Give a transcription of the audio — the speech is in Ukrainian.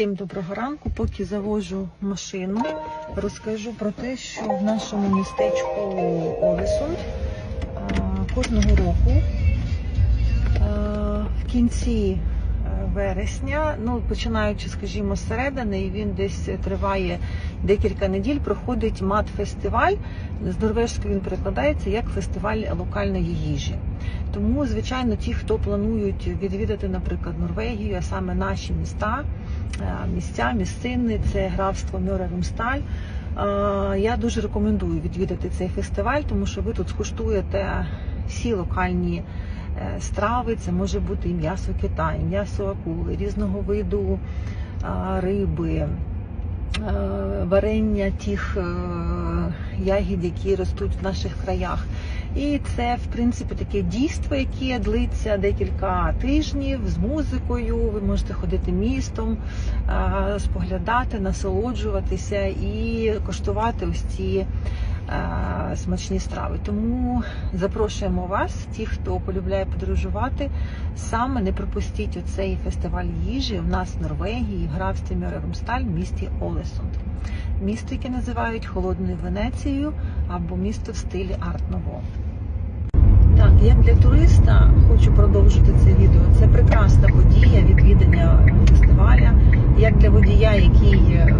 Всім доброго ранку. Поки завожу машину, розкажу про те, що в нашому містечку Олесунд кожного року в кінці вересня, ну починаючи, скажімо, з середини, і він десь триває декілька неділь, проходить мат-фестиваль. З норвежської він перекладається як фестиваль локальної їжі. Тому, звичайно, ті, хто планують відвідати, наприклад, Норвегію, а саме наші міста, е, місця, місцини, це графство Мьорерумсталь. Е, Я дуже рекомендую відвідати цей фестиваль, тому що ви тут скуштуєте всі локальні страви. Це може бути і м'ясо кита, і м'ясо акули, різного виду е, риби, е, варення тих е, ягід, які ростуть в наших краях. І це, в принципі, таке дійство, яке длиться декілька тижнів з музикою. Ви можете ходити містом, е, споглядати, насолоджуватися і коштувати ось ці е, смачні страви. Тому запрошуємо вас, ті, хто полюбляє подорожувати, саме не пропустіть оцей фестиваль їжі в нас в Норвегії, в графстві Мьорерумсталь, в місті Олесунд. Місто, яке називають Холодною Венецією або місто в стилі арт-ново. Так, як для туриста хочу продовжити це відео. Це прекрасна подія відвідання фестиваля. Як для водія, який е,